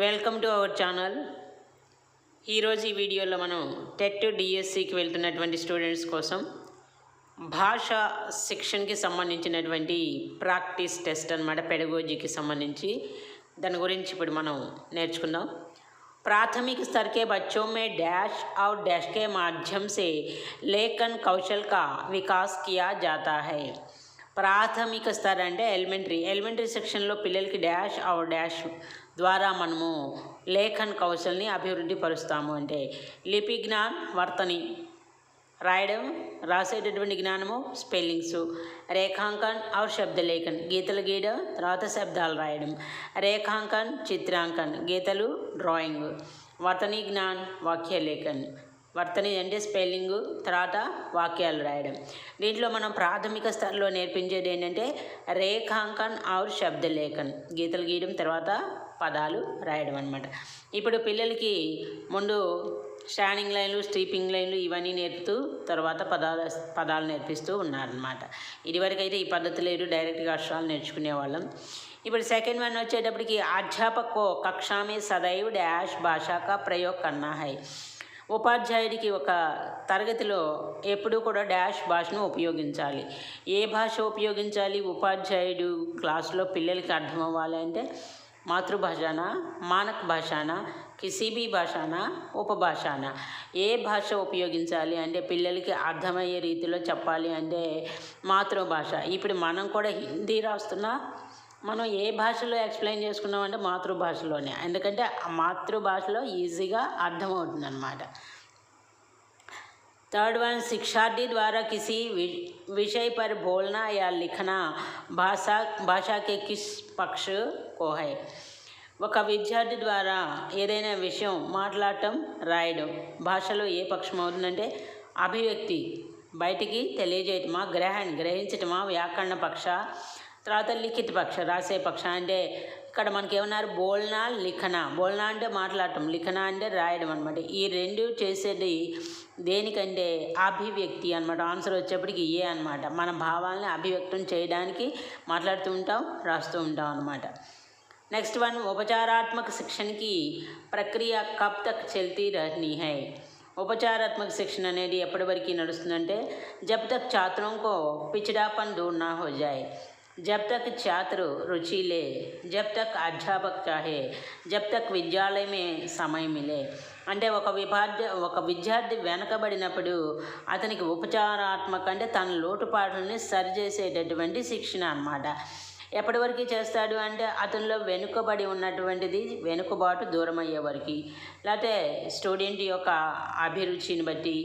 Welcome to our channel ఈరోజు ఈ వీడియోలో మనం టెట్ డిఎస్సికి వెళ్తున్నటువంటి స్టూడెంట్స్ కోసం భాష శిక్షణకి సంబంధించినటువంటి ప్రాక్టీస్ టెస్ట్ అన్నమాట పెడగోజీకి సంబంధించి దాని గురించి ఇప్పుడు మనం నేర్చుకుందాం प्राथमिक स्तर के बच्चों में डैश और डैश के माध्यम से लेखन कौशल का विकास किया जाता है ప్రాథమిక స్థర్ అంటే ఎలిమెంటరీ ఎలిమెంటరీ సెక్షన్లో పిల్లలకి డాష్ ఆర్ డాష్ ద్వారా మనము లేఖన్ కౌశల్ని అభివృద్ధి పరుస్తాము అంటే లిపి జ్ఞాన్ వర్తని రాయడం రాసేటటువంటి జ్ఞానము స్పెల్లింగ్స్ రేఖాంకన్ ఆర్ శబ్దలేఖన్ గీతలు గీయడం తర్వాత శబ్దాలు రాయడం రేఖాంకన్ చిత్రాంకన్ గీతలు డ్రాయింగ్ వర్తని జ్ఞాన్ వాక్యలేఖన్ వర్తని అంటే స్పెల్లింగ్ తర్వాత వాక్యాలు రాయడం. దీంట్లో మనం ప్రాథమిక స్థాయిలో నేర్పించేది ఏంటంటే రేఖాంకన్ ఆర్ శబ్దలేఖన్ గీతలు గీయడం తర్వాత పదాలు రాయడం అనమాట ఇప్పుడు పిల్లలకి ముందు స్టాండింగ్ లైన్లు స్టీపింగ్ లైన్లు ఇవన్నీ నేర్పుతూ తర్వాత పదాలు పదాలు నేర్పిస్తూ ఉన్నారనమాట ఇదివరకు అయితే ఈ పద్ధతి లేదు డైరెక్ట్గా అక్షరాలు నేర్చుకునే వాళ్ళం. ఇప్పుడు సెకండ్ వన్ వచ్చేటప్పటికి అధ్యాపకో కక్షామే సదైవ్ డాష్ భాషాక ప్రయోగ్ కన్నా హై ఉపాధ్యాయుడికి ఒక తరగతిలో ఎప్పుడూ కూడా డాష్ భాషను ఉపయోగించాలి. ఏ భాష ఉపయోగించాలి? ఉపాధ్యాయుడు క్లాసులో పిల్లలకి అర్థం అవ్వాలి అంటే మాతృభాషనా మానక్ భాషానా కిసీబీ భాషానా ఉపభాషానా? ఏ భాష ఉపయోగించాలి అంటే పిల్లలకి అర్థమయ్యే రీతిలో చెప్పాలి అంటే మాతృభాష. ఇప్పుడు మనం కూడా హిందీ రాస్తున్నా మనం ఏ భాషలో ఎక్స్ప్లెయిన్ చేసుకున్నామంటే మాతృభాషలోనే. ఎందుకంటే మాతృభాషలో ఈజీగా అర్థమవుతుంది అన్నమాట थर्ड वन शिक्षार्थी द्वारा किसी वि- विषय पर बोलना या लिखना भाषा भाषा के किस पक्ष को है ఒక విద్యార్థి ద్వారా ఏదైనా విషయం మాట్లాడటం రాయడం భాషలో ఏ పక్షం అవుతుందంటే అభివ్యక్తి బయటికి తెలియజేయటమా గ్రహణ గ్రహించటమా వ్యాకరణ పక్ష తర్వాత లిఖిత పక్ష రాసే పక్ష అంటే ఇక్కడ మనకి ఏమన్నారు బోల్నా లిఖన బోల్నా అంటే మాట్లాడటం లిఖన అంటే రాయడం అనమాట ఈ రెండు చేసేది దేనికంటే అభివ్యక్తి అనమాట ఆన్సర్ వచ్చేప్పటికి ఏ అనమాట మన భావాల్ని అభివ్యక్తం చేయడానికి మాట్లాడుతూ ఉంటాం రాస్తూ ఉంటాం అనమాట नेक्स्ट वन उपचारात्मक शिक्षण की ప్రక్రియ కబ్ తక్ చల్తీ రహనీ హై ఉపచారాత్మక శిక్షణ అనేది ఎప్పటి వరకు నడుస్తుందంటే జబ్ తక్ ఛాత్రోं को पिछड़ापन दूर ना हो जाए जब तक छात्र रुचि ले जब तक अध्यापक चाहे जब तक విద్యాలయ में సమయం మిలే అంటే ఒక విద్యార్థి ఒక విద్యార్థి వెనకబడినప్పుడు అతనికి ఉపచారాత్మక అంటే తన లోటుపాట్లని సరిచేసేటటువంటి శిక్షణ అన్నమాట ఎప్పటి వరకు చేస్తాడు అంటే అతనిలో వెనుకబడి ఉన్నటువంటిది వెనుకబాటు దూరం అయ్యే వరకు లేకపోతే స్టూడెంట్ యొక్క అభిరుచిని బట్టి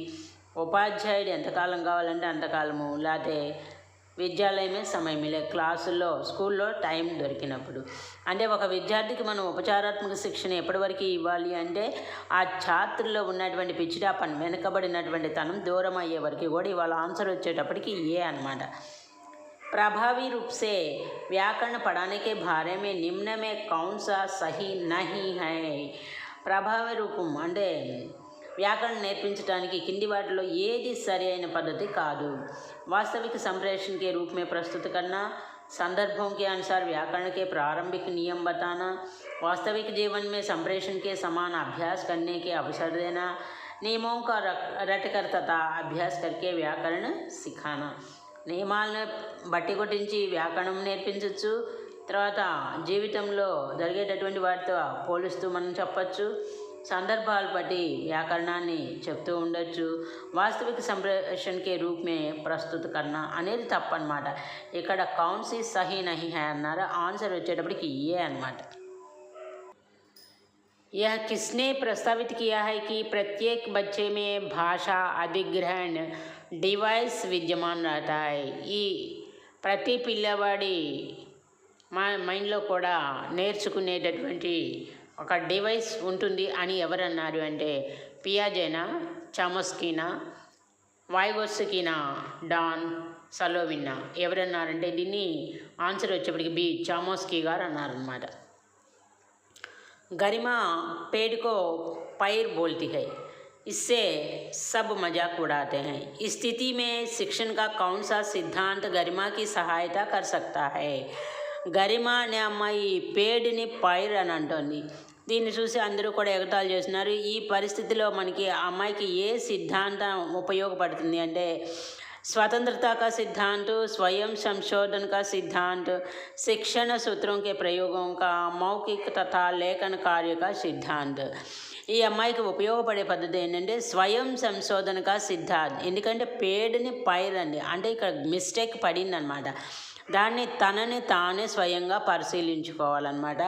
ఉపాధ్యాయుడు ఎంతకాలం కావాలంటే అంతకాలము లేకపోతే విద్యాలయమే సమయమే క్లాసుల్లో స్కూల్లో టైం దొరికినప్పుడు అంటే ఒక విద్యార్థికి మనం ఉపచారాత్మక శిక్షణ ఎప్పటి వరకు ఇవ్వాలి అంటే ఆ ఛాత్రులో ఉన్నటువంటి పిచ్చిడాపన్ వెనుకబడినటువంటి తనం దూరం అయ్యే వరకు కూడా ఇవాళ ఆన్సర్ వచ్చేటప్పటికి ఏ అన్నమాట प्रभावी रूप से व्याकरण पढ़ाने के बारे में निम्न में कौन सा सही नहीं है ప్రభావ రూపం అంటే వ్యాకరణ నేర్పించడానికి కింది వాటిలో ఏది సరి అయిన పద్ధతి కాదు वास्तविक संप्रेषण के रूप में प्रस्तुत करना संदर्भों के अनुसार व्याकरण के प्रारंभिक नियम बताना वास्तविक जीवन में संप्रेषण के समान अभ्यास करने के अवसर देना नियमों का रट रटकर तथा अभ्यास करके व्याकरण सिखाना నియమాలను బట్టి కొట్టించి వ్యాకరణం నేర్పించవచ్చు తర్వాత జీవితంలో జరిగేటటువంటి వాటితో పోలుస్తూ మనం చెప్పచ్చు సందర్భాలు బట్టి వ్యాకరణాన్ని చెప్తూ ఉండొచ్చు వాస్తవిక సంప్రేషణకే రూపమే ప్రస్తుత కన్నా అనేది తప్పనమాట ఇక్కడ కౌన్సీ సహీ నహి హై అన్నారు ఆన్సర్ వచ్చేటప్పటికి ఏ అన్నమాట यह किसने प्रस्तावित किया है कि प्रत्येक बच्चे में भाषा अधिग्रहण డివైస్ విద్యమాన్ रहता है ఈ ప్రతి పిల్లవాడి మా మైండ్లో కూడా నేర్చుకునేటటువంటి ఒక డివైస్ ఉంటుంది అని ఎవరన్నారు అంటే పియాజేనా చామస్కీనా వాయిగోస్కినా డాన్ సలోవిన్నా ఎవరన్నారంటే దీన్ని ఆన్సర్ వచ్చేప్పటికి బి చామోస్కీ గారు అన్నారనమాట गरिमा पेड़ को पैर बोलती है इससे सब मजाक उड़ाते हैं इस स्थिति में शिक्षण का कौन सा सिद्धांत गरिमा की सहायता कर सकता है గరిమ అనే అమ్మాయి పేడిని పైర్ అని అంటుంది దీన్ని చూసి అందరూ కూడా ఎగతాళి చేస్తున్నారు ఈ పరిస్థితిలో మనకి ఆ అమ్మాయికి ఏ సిద్ధాంతం ఉపయోగపడుతుంది అంటే स्वतंत्रता का सिद्धांत स्वयं संशोधन का सिद्धांत शिक्षण सूत्रों के प्रयोगों का मौखिक तथा लेखन कार्य का सिद्धांत ఈ అమ్మాయికి ఉపయోగపడే పద్ధతి ఏంటంటే స్వయం సంశోధనగా సిద్ధాంత్ ఎందుకంటే పేడుని పైరండి అంటే ఇక్కడ మిస్టేక్ పడిందనమాట దాన్ని తనని తానే స్వయంగా పరిశీలించుకోవాలన్నమాట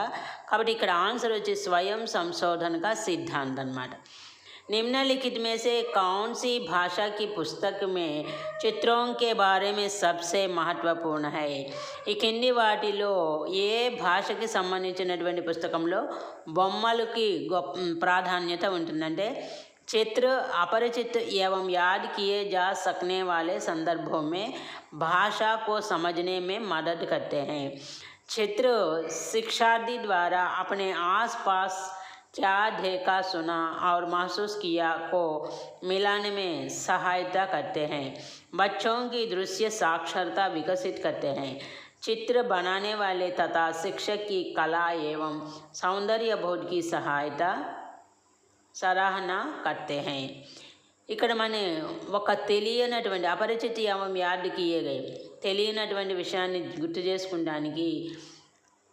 కాబట్టి ఇక్కడ ఆన్సర్ వచ్చి స్వయం సంశోధనగా సిద్ధాంత్ అనమాట निम्नलिखित में से कौन सी भाषा की पुस्तक में चित्रों के बारे में सबसे महत्वपूर्ण है ఈ కింది వాటిలో ఏ భాషకి సంబంధించినటువంటి పుస్తకంలో బొమ్మలకి గొప్ప ప్రాధాన్యత ఉంటుందంటే चित्र, अपरिचित एवं याद किए जा सकने वाले संदर्भों में भाषा को समझने में मदद करते हैं। चित्र, शिक्षार्थी द्वारा अपने आसपास क्या देखा सुना और महसूस किया को मिलाने में सहायता करते हैं। बच्चों की दृश्य साक्षरता विकसित करते हैं। चित्र बनाने वाले तथा शिक्षक की कला एवं सौंदर्य बोध की सहायता సరాహన కర్తే హై. ఇక్కడ మన ఒక తెలియనటువంటి అపరిచిత యావం యార్డుకి ఇయ్యగాయి తెలియనటువంటి విషయాన్ని గుర్తు చేసుకోవడానికి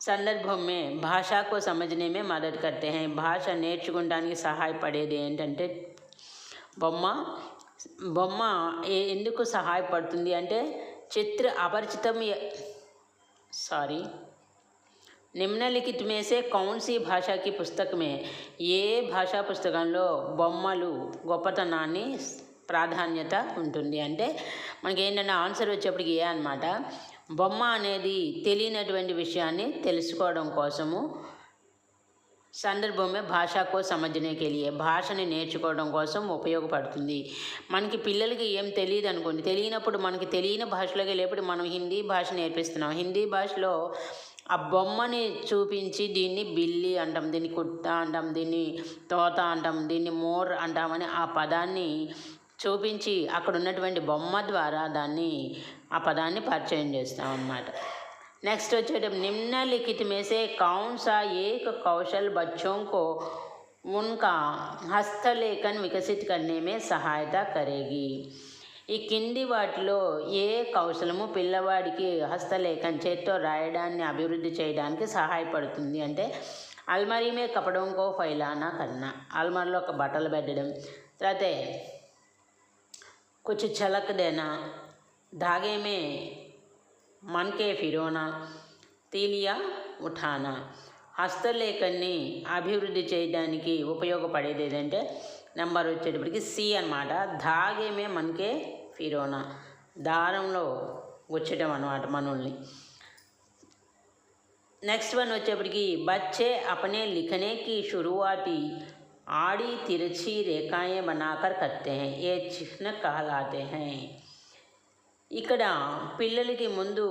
సందర్భమే భాషకు సమజనేమే మదత్ కర్తే హై. భాష నేర్చుకోవడానికి సహాయపడేది ఏంటంటే బొమ్మ. బొమ్మ ఎందుకు సహాయపడుతుంది అంటే చిత్ర అపరిచితం సారీ. నిమ్నలిఖిత్ में से कौन सी భాషా की పుస్తక में ఏ భాషా పుస్తకంలో బొమ్మలు గొప్పతనాన్ని ప్రాధాన్యత ఉంటుంది అంటే మనకి ఏంటంటే ఆన్సర్ వచ్చేప్పటికి ఏ అనమాట బొమ్మ అనేది తెలియనటువంటి విషయాన్ని తెలుసుకోవడం కోసము సందర్భమే భాషకు సమజనే కెలియే భాషని నేర్చుకోవడం కోసం ఉపయోగపడుతుంది మనకి పిల్లలకి ఏం తెలియదు అనుకోండి తెలియనప్పుడు మనకి తెలియని భాషలోకి వెళ్ళేప్పుడు మనం హిందీ భాష నేర్పిస్తున్నాం హిందీ భాషలో ఆ బొమ్మని చూపించి దీన్ని బిల్లి అంటాం దీన్ని కుట్ట అంటాం దీన్ని తోత అంటాం దీన్ని మోర్ అంటామని ఆ పదాన్ని చూపించి అక్కడ ఉన్నటువంటి బొమ్మ ద్వారా దాన్ని ఆ పదాన్ని పరిచయం చేస్తాం అన్నమాట नेक्स्ट వచ్చేటప్పుడు निम्नलिखित में से कौन सा एक कौशल बच्चों को उनका हस्तलेखन विकसित करने में सहायता करेगी ఈ కింది వాటిలో ఏ కౌశలము పిల్లవాడికి హస్తలేఖం చేత్తో రాయడాన్ని అభివృద్ధి చేయడానికి సహాయపడుతుంది అంటే అల్మరీమే కపడంకో ఫైలానా కన్నా అల్మర్లో ఒక బట్టలు పెట్టడం. తర్వాత కొంచెం చలకదేనా ధాగేమే మన్కే ఫిరోనా తీలియా ఉఠానా. హస్తలేఖన్ని అభివృద్ధి చేయడానికి ఉపయోగపడేది ఏదంటే నెంబర్ వచ్చేటప్పటికి సి అనమాట ధాగేమే మనకే ఫిరోనా దారంలో వచ్చటం అనమాట మనల్ని नेक्स्ट वन వచ్చేప్పటికి बच्चे अपने लिखने की शुरुआती आड़ी तिरछी रेखाएं बनाकर करते हैं ये चिन्ह कहलाते हैं ఇక్కడ పిల్లలకి ముందు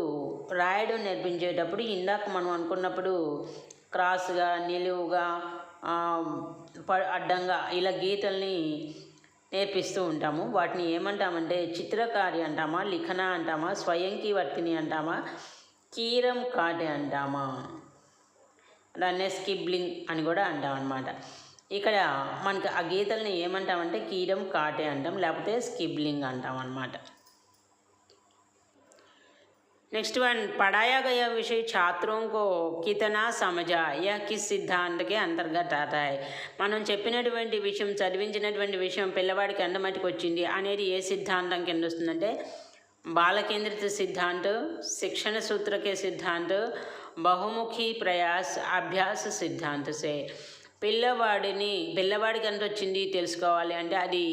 రాయడం నేర్పించేటప్పుడు ఇందాక మనం అనుకున్నప్పుడు క్రాస్గా నిలువుగా ఆ, ప- అడ్డంగా ఇలా గీతల్ని నేర్పిస్తూ ఉంటాము. వాటిని ఏమంటామంటే చిత్రకారి అంటామా లిఖన అంటామా స్వయంకి వర్తిని అంటామా కీరం కాటే అంటామా. దాన్నే స్కిబ్లింగ్ అని కూడా అంటాం అనమాట ఇక్కడ మనకి ఆ గీతల్ని ఏమంటామంటే కీరం కాటే అంటాం లేకపోతే స్కిబ్లింగ్ అంటాం అనమాట नेक्स्ट वन पढ़ाया गया विषय छात्रों को कितना समझा यह किस सिद्धांत के అంతర్గత आता है మనం చెప్పినటువంటి విషయం చదివించినటువంటి విషయం పిల్లవాడికి ఎంతమటికి వచ్చింది అనేది ఏ సిద్ధాంతం కింద వస్తుందంటే బాలకేంద్రిత సిద్ధాంత్ శిక్షణ సూత్రకే సిద్ధాంత్ బహుముఖి ప్రయాస్ అభ్యాస సిద్ధాంతసే పిల్లవాడిని పిల్లవాడికి ఎంత వచ్చింది తెలుసుకోవాలి అంటే అది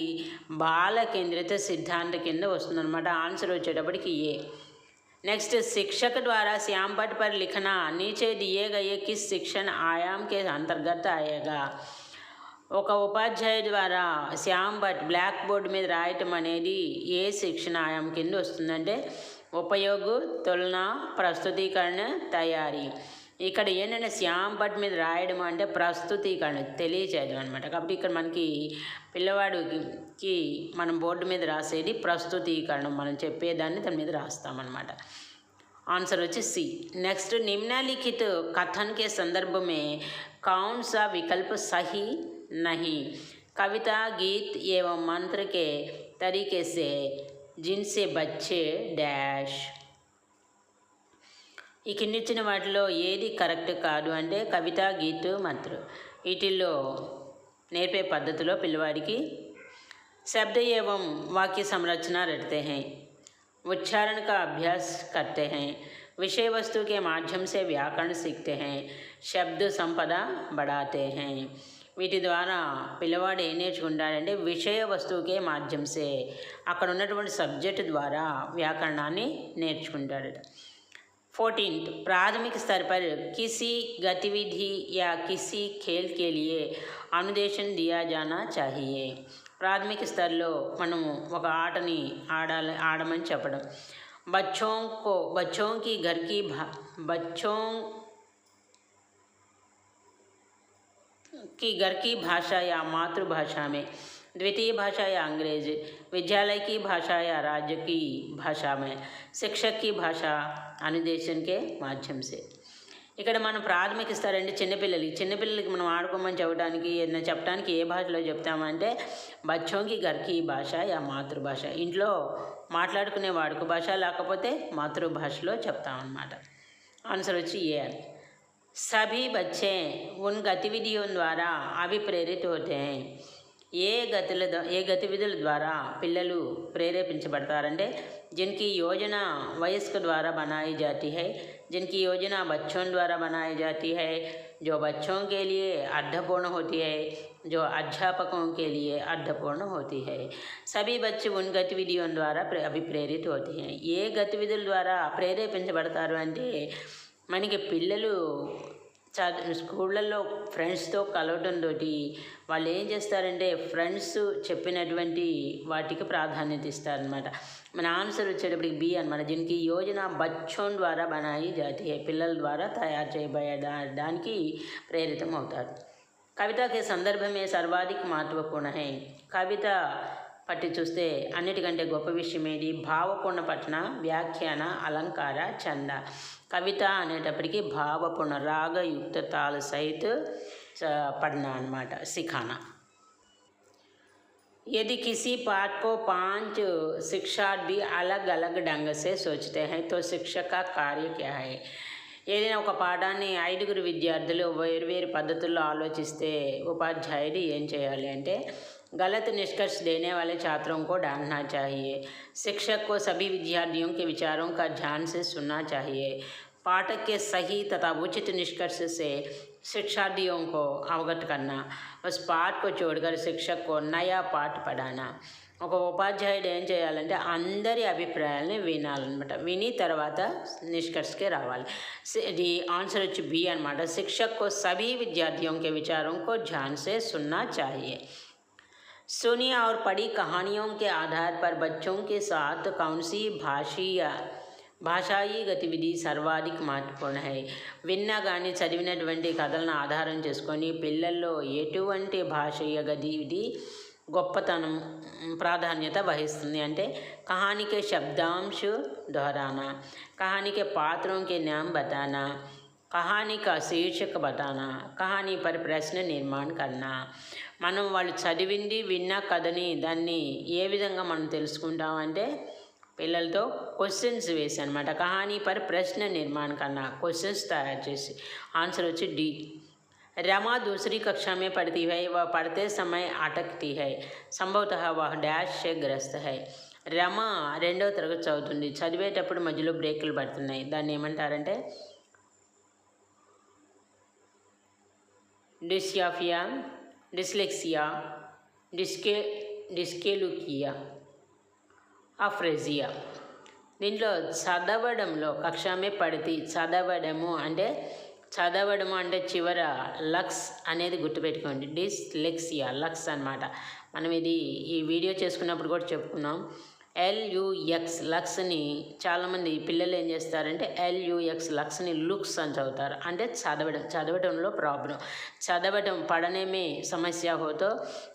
బాలకేంద్రిత సిద్ధాంత కింద వస్తుందన్నమాట ఆన్సర్ వచ్చేటప్పటికి ఏ. नेक्स्ट शिक्षक द्वारा श्याम पट पर लिखना नीचे दिए गए किस शिक्षण आयाम के अंतर्गत आएगा ఒక ఉపాధ్యాయు ద్వారా శ్యామ్ భట్ బ్లాక్ బోర్డ్ మీద రాయటం అనేది ఏ శిక్షణ ఆయాం కింద వస్తుందంటే ఉపయోగు తులన ప్రస్తుతీకరణ తయారీ ఇక్కడ ఏంటంటే శ్యామ్ భట్ మీద రాయడం అంటే ప్రస్తుతీకరణ తెలియచేయడం అనమాట కాబట్టి ఇక్కడ మనకి పిల్లవాడికి మనం బోర్డు మీద రాసేది ప్రస్తుతీకరణ మనం చెప్పేదాన్ని దాని మీద రాస్తామన్నమాట आंसर వచ్చి सी नेक्स्ट निम्नलिखित कथन के संदर्भ में कौन सा विकल्प सही नहीं कविता गीत एवं मंत्र के तरीके से जिनसे बच्चे डैश ఈ కిందిచ్చిన వాటిలో ఏది కరెక్ట్ కాదు అంటే కవిత గీత్ మంత్ర వీటిల్లో నేర్పే పద్ధతిలో పిల్లవాడికి शब्द एवं वाक्य संरचना रटते हैं उच्चारण का अभ्यास करते हैं विषय वस्तु के माध्यम से व्याकरण सीखते हैं శబ్ద సంపద బడాతే హై వీటి ద్వారా పిల్లవాడు ఏం నేర్చుకుంటాడంటే విషయ వస్తువుకే మాధ్యంసే అక్కడ ఉన్నటువంటి సబ్జెక్ట్ ద్వారా వ్యాకరణాన్ని నేర్చుకుంటాడట फोर्टीन प्राथमिक स्तर पर किसी गतिविधि या किसी खेल के लिए अनुदेशन दिया जाना चाहिए ప్రాథమిక స్థాయిలో మనము ఒక ఆటని ఆడాలి ఆడమని చెప్పడం బచ్చోं को बच्चों की घर की भा बच्चों की घर की भाषा या मातृभाषा में द्वितीय भाषा या अंग्रेजी विद्यालय की भाषा या राज्य की भाषा में शिक्षक की भाषा అనుదేశం కే మాధ్యం సే ఇక్కడ మనం ప్రాథమిక ఇస్తారంటే చిన్నపిల్లలకి చిన్నపిల్లలకి మనం ఆడుకోమని చెప్పడానికి ఏదైనా చెప్పడానికి ఏ భాషలో చెప్తామంటే బచ్చోంకి గర్కి భాష యా మాతృభాష ఇంట్లో మాట్లాడుకునే వాడుక భాష లేకపోతే మాతృభాషలో చెప్తామన్నమాట ఆన్సర్ వచ్చి ఏ అని सभी बच्चे उन गतिविधियों द्वारा अभिप्रेरित होते हैं ఏ గతుల ద- ఏ గతివిధుల ద్వారా పిల్లలు ప్రేరేపించబడతారంటే जिनकी योजना वयस्क द्वारा बनाई जाती है जिनकी योजना बच्चों द्वारा बनाई जाती है जो बच्चों के लिए अर्थपूर्ण होती है जो अध्यापकों के लिए अर्थपूर्ण होती है सभी बच्चे उन गतिविधियों द्वारा प्रे अभिप्रेरित होते हैं ఏ గతివిధుల ద్వారా ప్రేరేపించబడతారు అంటే మనకి పిల్లలు స్కూళ్ళల్లో ఫ్రెండ్స్తో కలవడంతో వాళ్ళు ఏం చేస్తారంటే ఫ్రెండ్స్ చెప్పినటువంటి వాటికి ప్రాధాన్యత ఇస్తారనమాట మన ఆన్సర్ వచ్చేటప్పటికి బి అనమాట దీనికి యోజన బచ్చోన్ ద్వారా బనాయి జాతీయ పిల్లల ద్వారా తయారు చేయబడే దానికి ప్రేరితం అవుతారు. కవితకి సందర్భమే సర్వాధిక మహత్వపూర్ణ కవిత పట్టి చూస్తే అన్నిటికంటే గొప్ప విషయం ఏది భావపూర్ణ పఠన వ్యాఖ్యాన అలంకార చంద కవిత అనేటప్పటికీ భావపూర్ణ రాగయుక్త తాళ సహిత చ- పఠన అనమాట సిఖానా यदि किसी पाठ को पांच शिक्षार्थी अलग अलग ढंग से सोचते हैं तो शिक्षक का कार्य क्या है ఏదైనా ఒక పాఠాన్ని ఐదుగురు విద్యార్థులు వేరు వేరు పద్ధతుల్లో ఆలోచిస్తే ఉపాధ్యాయుడు ఏం చేయాలి అంటే गलत निष्कर्ष देने वाले छात्रों को डांटना चाहिए शिक्षक को सभी विद्यार्थियों के विचारों का ध्यान से सुनना चाहिए पाठक के सही तथा उचित निष्कर्ष से शिक्षार्थियों को अवगत करना उस पाठ को छोड़कर शिक्षक को नया पाठ पढ़ाना ఒక ఉపాధ్యాయుడు ఏం చేయాలంటే అందరి అభిప్రాయాలని వినాలన్నమాట విని తర్వాత నిష్కర్షకే రావాలి సి- ఇది ఆన్సర్ వచ్చి బి అనమాట शिक्षक को सभी विद्यार्थियों के विचारों को ध्यान से सुनना चाहिए सुनी और पढ़ी कहानियों के आधार पर बच्चों के साथ कौन सी भाषीय భాషాయి గతివిధి సర్వాధిక మహత్వపూర్ణ హై విన్నా కానీ చదివినటువంటి కథలను ఆధారం చేసుకొని పిల్లల్లో ఎటువంటి భాషీయ గతివిధి గొప్పతనం మ్, ప్రాధాన్యత వహిస్తుంది అంటే कहानी के शब्दांश दोहराना कहानी के पात्रों के नाम बताना కహానీ కా శీర్షిక బతానా కహానీ పర్ ప్రశ్న నిర్మాణ కన్నా మనం వాళ్ళు చదివింది విన్న కథని దాన్ని ఏ విధంగా మనం తెలుసుకుంటామంటే పిల్లలతో క్వశ్చన్స్ వేసి అనమాట కహానీ పర్ ప్రశ్న నిర్మాణ కన్నా క్వశ్చన్స్ తయారు చేసి ఆన్సర్ వచ్చి డి रमा दूसरी कक्षा में पढ़ती है वह पढ़ते समय अटकती है संभवतः वह डैश से ग्रस्त है రమ రెండవ తరగతి చదువుతుంది చదివేటప్పుడు మధ్యలో బ్రేకులు పడుతున్నాయి దాన్ని ఏమంటారంటే డిస్యాఫియా డిస్లెక్సియా డిస్కే డిస్కేలుకియా అఫ్రెజియా దీంట్లో చదవడంలో కక్షమే పడితే చదవడము అంటే చదవడము అంటే చివర లక్స్ అనేది గుర్తుపెట్టుకోండి. డిస్లెక్సియా లక్స్ అన్నమాట. మనం ఇది ఈ వీడియో చేసుకున్నప్పుడు కూడా చెప్పుకున్నాం. ఎల్యుఎక్స్ లక్స్ని చాలామంది పిల్లలు ఏం చేస్తారంటే ఎల్యుఎక్స్ లక్స్ని లుక్స్ అని చదువుతారు అంటే చదవడం చదవడంలో ప్రాబ్లం చదవడం పడనేమే సమస్య హోతో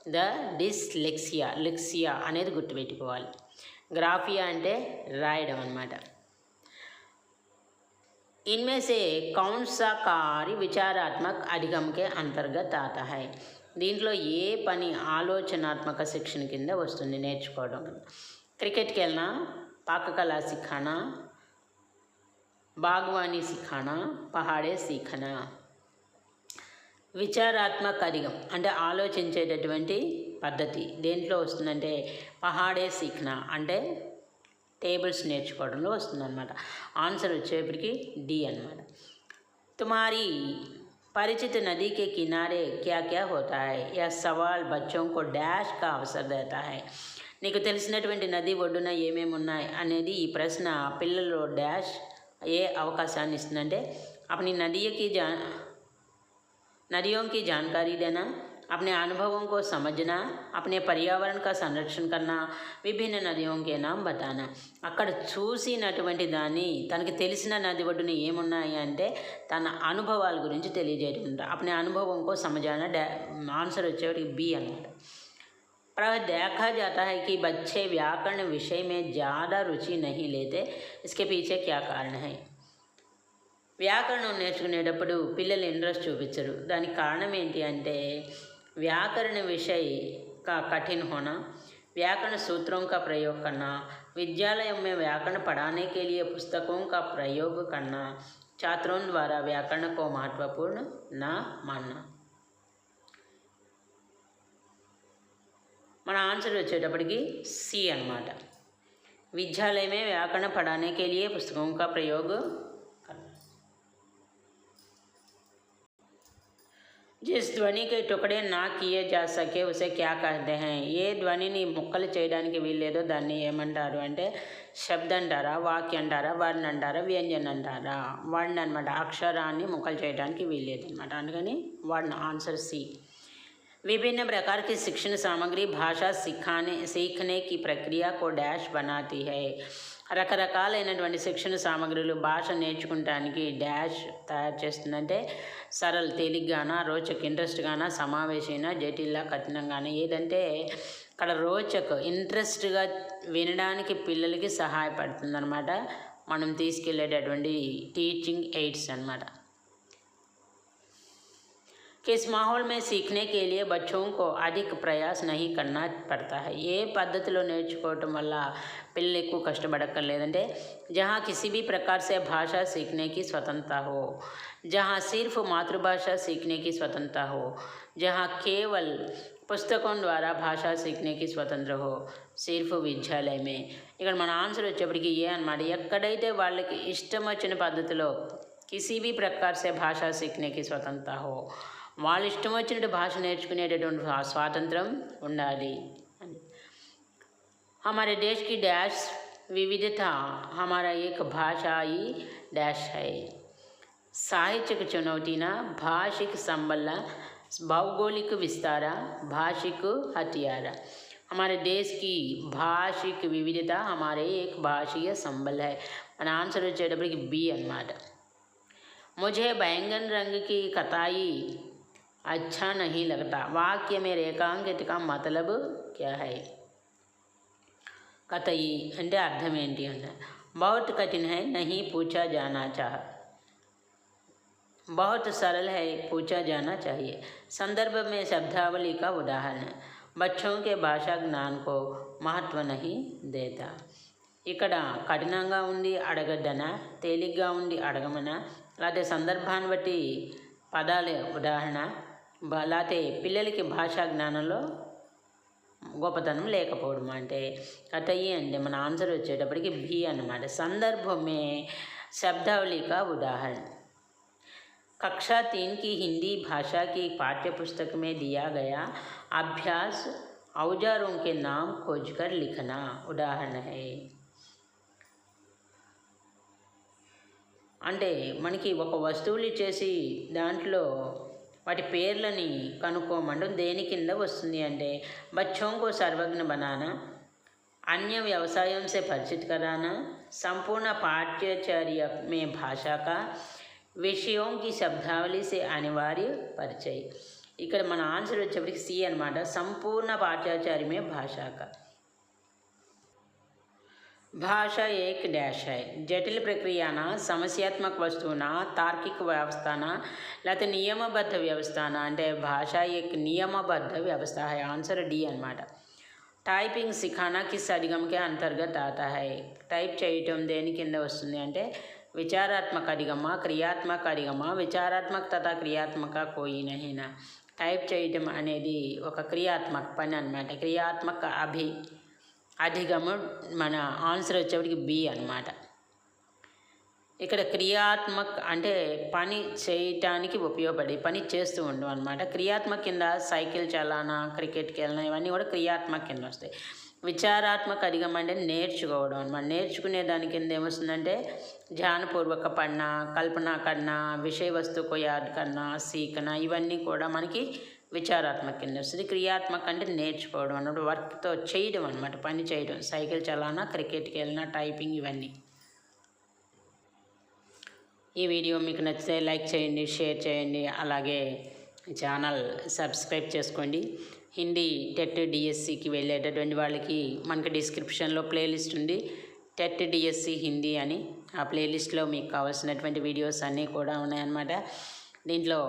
ద డిస్లెక్సియా లెక్సియా అనేది గుర్తుపెట్టుకోవాలి గ్రాఫియా అంటే రాయడం అన్నమాట इनमें से कौन सा कार्य విచారాత్మక అధిగమ్ కే అంతర్గత్ ఆతా హై దీంట్లో ఏ పని ఆలోచనాత్మక శిక్షణ కింద వస్తుంది నేర్చుకోవడం క్రికెట్కి వెళ్ళినా పాకకళ సిఖానా బాగ్వానీ సిఖానా పహాడే సీఖనా విచారాత్మక అధిగం అంటే ఆలోచించేటటువంటి పద్ధతి దేంట్లో వస్తుందంటే పహాడే సీఖనా అంటే టేబుల్స్ నేర్చుకోవడంలో వస్తుందన్నమాట ఆన్సర్ వచ్చేప్పటికి డి అనమాట తుమారి परिचित नदी के किनारे क्या क्या होता है यह सवाल बच्चों को डैश का अवसर देता है నీకు తెలిసినటువంటి నది ఒడ్డున ఏమేమి ఉన్నాయి అనేది ఈ ప్రశ్న పిల్లలు డాష్ ఏ అవకాశాన్ని ఇస్తుందంటే अपनी नदियों की जान नदियों की जानकारी देना అప్నే अनुभवों को పర్యావరణ సంరక్షణ కన్నా విభిన్న నదియోంకే నామ్ బతానా అక్కడ చూసినటువంటి దాన్ని తనకి తెలిసిన నది ఒడ్డున ఏమున్నాయి అంటే తన అనుభవాల గురించి తెలియజేయడం కో అనుభవంకో సమజాన ఆన్సర్ వచ్చేవాడికి బి అన్నమాట. पर देखा जाता है कि बच्चे व्याकरण विषय में ज़्यादा रुचि नहीं लेते इसके पीछे क्या कारण है వ్యాకరణం నేర్చుకునేటప్పుడు పిల్లలు ఇంట్రెస్ట్ చూపించరు దానికి కారణం ఏంటి అంటే व्याकरण विषय का कठिन होना व्याकरण सूत्रों का प्रयोग करना विद्यालयों में व्याकरण पढ़ाने के लिए पुस्तकों का प्रयोग करना छात्रों द्वारा व्याकरण को महत्वपूर्ण न मानना మన ఆన్సర్ వచ్చేటప్పటికి సి అన్నమాట विद्यालय में व्याकरण पढ़ाने के लिए पुस्तकों का प्रयोग करना जिस ధ్వని के टुकड़े ना किए जा सके उसे क्या कहते हैं ఏ ధ్వనిని ముక్కలు చేయడానికి వీల్లేదో దాన్ని ఏమంటారు అంటే శబ్ద అంటారా వాక్య అంటారా వర్ణ అంటారా వ్యంజన్ అంటారా వర్ణ అనమాట అక్షరాన్ని ముక్కలు చేయడానికి వీల్లేదు అనమాట అందుకని వర్ణ ఆన్సర్ సి विभिन्न प्रकार की शिक्षण सामग्री भाषा सिखाने सीखने की प्रक्रिया को डैश बनाती है రకరకాలైనటువంటి శిక్షణ సామగ్రులు భాష నేర్చుకుంటానికి డాష్ తయారు చేస్తుందంటే సరళ తేలిగ్గానా రోచక్ ఇంట్రెస్ట్గానా సమావేశైనా జటిల్లా కఠినంగానా ఏదంటే అక్కడ రోచక్ ఇంట్రెస్ట్గా వినడానికి పిల్లలకి సహాయపడుతుందన్నమాట మనం తీసుకెళ్ళేటటువంటి టీచింగ్ ఎయిడ్స్ అన్నమాట कि इस माहौल में सीखने के लिए बच्चों को अधिक प्रयास नहीं करना पड़ता है ఏ పద్ధతిలో నేర్చుకోవటం వల్ల పిల్లలు ఎక్కువ కష్టపడక్కర్లేదంటే जहाँ किसी भी प्रकार से भाषा सीखने की स्वतंत्रता हो जहाँ सिर्फ मातृभाषा सीखने की स्वतंत्रता हो जहाँ केवल పుస్తకం ద్వారా భాషా సీఖనేకి స్వతంత్ర హో సిర్ఫ్ విద్యాలయమే ఇక్కడ మన ఆన్సర్ వచ్చేప్పటికి ఏ అనమాట ఎక్కడైతే వాళ్ళకి ఇష్టం వచ్చిన పద్ధతిలో కిసీ भी प्रकार से भाषा सीखने की स्वतंत्रता हो వాళ్ళు ఇష్టం వచ్చినట్టు భాష నేర్చుకునేటటువంటి స్వా- స్వాతంత్రం ఉండాలి అని हमारे देश की डैश विविधता हमारा एक भाषाई डैश है साहित्यिक चुनौतीना भाषिक संबल भौगोलिक विस्तार भाषिक हथियार हमारे देश की भाषिक विविधता हमारे एक भाषीय संबल है మన ఆన్సర్ వచ్చేటప్పటికి బి అన్నమాట मुझे बैंगन रंग की कताई अच्छा नहीं लगता वाक्य में रेखांकित का मतलब क्या है कतई అంటే అర్థం ఏంటి అంటే बहुत कठिन है नहीं पूछा जाना चाह बहुत सरल है पूछा जाना चाहिए संदर्भ में शब्दावली का उदाहरण बच्चों के भाषा ज्ञान को महत्व नहीं देता ఇక్కడ కఠినంగా ఉండి అడగద్దనా తేలిగ్గా ఉండి అడగమనా లేకపోతే సందర్భాన్ని బట్టి పదాల ఉదాహరణ బ- లేకపోతే పిల్లలకి భాషా జ్ఞానంలో గొప్పతనం లేకపోవడం అంటే కథయి అంటే మన ఆన్సర్ వచ్చేటప్పటికి బి అన్నమాట సందర్భమే శబ్దావళి का उदाहरण कक्षा तीन की हिंदी भाषा की पाठ्य पुस्तक में दिया गया अभ्यास औजारों के नाम खोजकर लिखना उदाहरण है అంటే మనకి ఒక వస్తువులు ఇచ్చేసి దాంట్లో వాటి పేర్లని కనుక్కోమండం దేని కింద వస్తుంది అంటే बच्चों को सर्वज्ञ बनाना अन्य व्यवसायों से परिचित कराना संपूर्ण पाठ्यचर्य में भाषा का విషయోं की शब्दावली से अनिवार्य परिचय ఇక్కడ మన ఆన్సర్ వచ్చేప్పటికి సి అనమాట సంపూర్ణ పాఠ్యాచార్యమే భాషాక భాష ఏక్ డాష్ హై. జటిల్ ప్రక్రియన సమస్యాత్మక వస్తువున తార్కిక వ్యవస్థాన లేకపోతే నియమబద్ధ వ్యవస్థాన? అంటే భాష ఏక్ నియమబద్ధ వ్యవస్థ హై. ఆన్సర్ డి అనమాట టైపింగ్ సిఖానా కిస్ అధిగమకే అంతర్గత ఆత హై. టైప్ చేయటం దేని కింద వస్తుంది అంటే విచారాత్మక అధిగమ క్రియాత్మక అధిగమ విచారాత్మక తథా క్రియాత్మక కోయినహీన టైప్ చేయటం అనేది ఒక క్రియాత్మక పని అనమాట క్రియాత్మక అభి అధిగము మన ఆన్సర్ వచ్చేప్పటికి బి అనమాట ఇక్కడ క్రియాత్మక్ అంటే పని చేయటానికి ఉపయోగపడే పని చేస్తూ ఉండడం అనమాట క్రియాత్మక కింద సైకిల్ చలానా క్రికెట్కి వెళ్ళిన ఇవన్నీ కూడా క్రియాత్మక కింద వస్తాయి. విచారాత్మక అధిగం అంటే నేర్చుకోవడం అనమాట నేర్చుకునే దాని కింద ఏమొస్తుందంటే ధ్యానపూర్వక పన్న కల్పన కన్నా విషయ వస్తు కొయాద్ కన్నా సీకన ఇవన్నీ కూడా మనకి విచారాత్మక కింద వస్తుంది క్రియాత్మక అంటే నేర్చుకోవడం అన్నమాట వర్క్తో చేయడం అనమాట పని చేయడం సైకిల్ చలానా క్రికెట్కి వెళ్ళిన టైపింగ్ ఇవన్నీ. ఈ వీడియో మీకు నచ్చితే లైక్ చేయండి షేర్ చేయండి అలాగే ఛానల్ సబ్స్క్రైబ్ చేసుకోండి. హిందీ టెట్ డిఎస్సికి వెళ్ళేటటువంటి వాళ్ళకి మనకి డిస్క్రిప్షన్లో ప్లేలిస్ట్ ఉంది. టెట్ డిఎస్సి హిందీ అని ఆ ప్లేలిస్ట్లో మీకు కావాల్సినటువంటి వీడియోస్ అన్నీ కూడా ఉన్నాయన్నమాట. దీంట్లో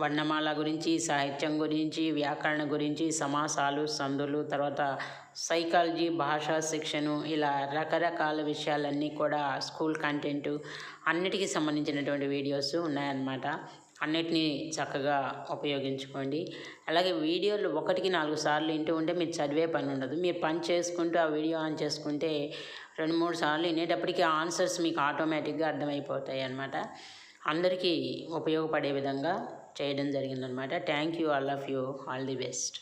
వర్ణమాల గురించి సాహిత్యం గురించి వ్యాకరణ గురించి సమాసాలు సందులు తర్వాత సైకాలజీ భాషా శిక్షణ ఇలా రకరకాల విషయాలన్నీ కూడా స్కూల్ కంటెంట్ అన్నిటికీ సంబంధించినటువంటి వీడియోస్ ఉన్నాయన్నమాట. అన్నిటినీ చక్కగా ఉపయోగించుకోండి. అలాగే వీడియోలు ఒకటికి నాలుగు సార్లు వింటూ ఉంటే మీరు చదివే పని ఉండదు. మీరు పని చేసుకుంటూ ఆ వీడియో ఆన్ చేసుకుంటే రెండు మూడు సార్లు వినేటప్పటికీ ఆన్సర్స్ మీకు ఆటోమేటిక్గా అర్థమైపోతాయి అన్నమాట అందరికీ ఉపయోగపడే విధంగా చేయడం జరిగిందనమాట thank you all of you all the best